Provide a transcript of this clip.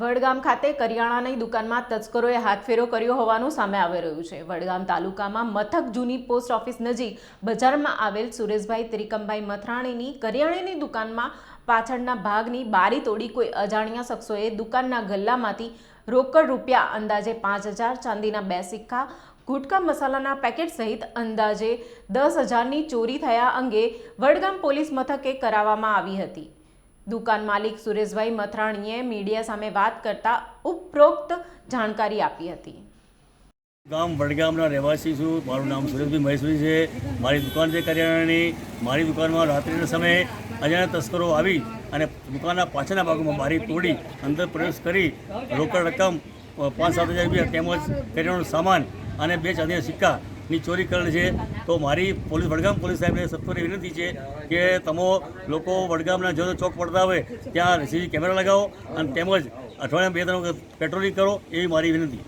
વડગામ ખાતે કરિયાણાની દુકાનમાં તસ્કરોએ હાથફેરો કર્યો હોવાનું સામે આવી રહ્યું છે. વડગામ તાલુકામાં મથક જૂની પોસ્ટ ઓફિસ નજીક બજારમાં આવેલ સુરેશભાઈ ત્રિકમભાઈ મથરાણીની કરિયાણાની દુકાનમાં પાછળના ભાગની બારી તોડી કોઈ અજાણ્યા શખ્સોએ દુકાનના ગલ્લામાંથી રોકડ રૂપિયા, અંદાજે પાંચ હજાર, ચાંદીના બે સિક્કા, ગુટકા મસાલાના પેકેટ સહિત અંદાજે દસ હજારની ચોરી થયા અંગે વડગામ પોલીસ મથકે કરાવવામાં આવી હતી. દુકાન માલિક સુરેશભાઈ મથરાણીએ મીડિયા સામે વાત કરતા ઉપરોક્ત જાણકારી આપી હતી. ગામ વડગામના રહેવાસી છું. મારું નામ સુરેશભાઈ મહેશભાઈ છે. મારી દુકાન છે કરિયાણાની. મારી દુકાનમાં રાત્રિના સમયે અજાણ્યા તસ્કરો આવી અને દુકાનના પાછળના ભાગમાં બારી તોડી અંદર પ્રવેશ કરી રોકડ રકમ પાંચ સાત હજાર રૂપિયા તેમજ કરિયાણાનો સામાન અને બે ચાંદીના સિક્કાની ચોરી કરેલ છે. તો મારી પોલીસ, વડગામ પોલીસ સાહેબને સત્વરે વિનંતી છે કે તમે લોકો વડગામના જો ચોક પડતા હોય, ત્યાં સીસી કેમેરા લગાવો અને તેમજ અઠવાડિયામાં બે ત્રણ વખત પેટ્રોલિંગ કરો એવી મારી વિનંતી.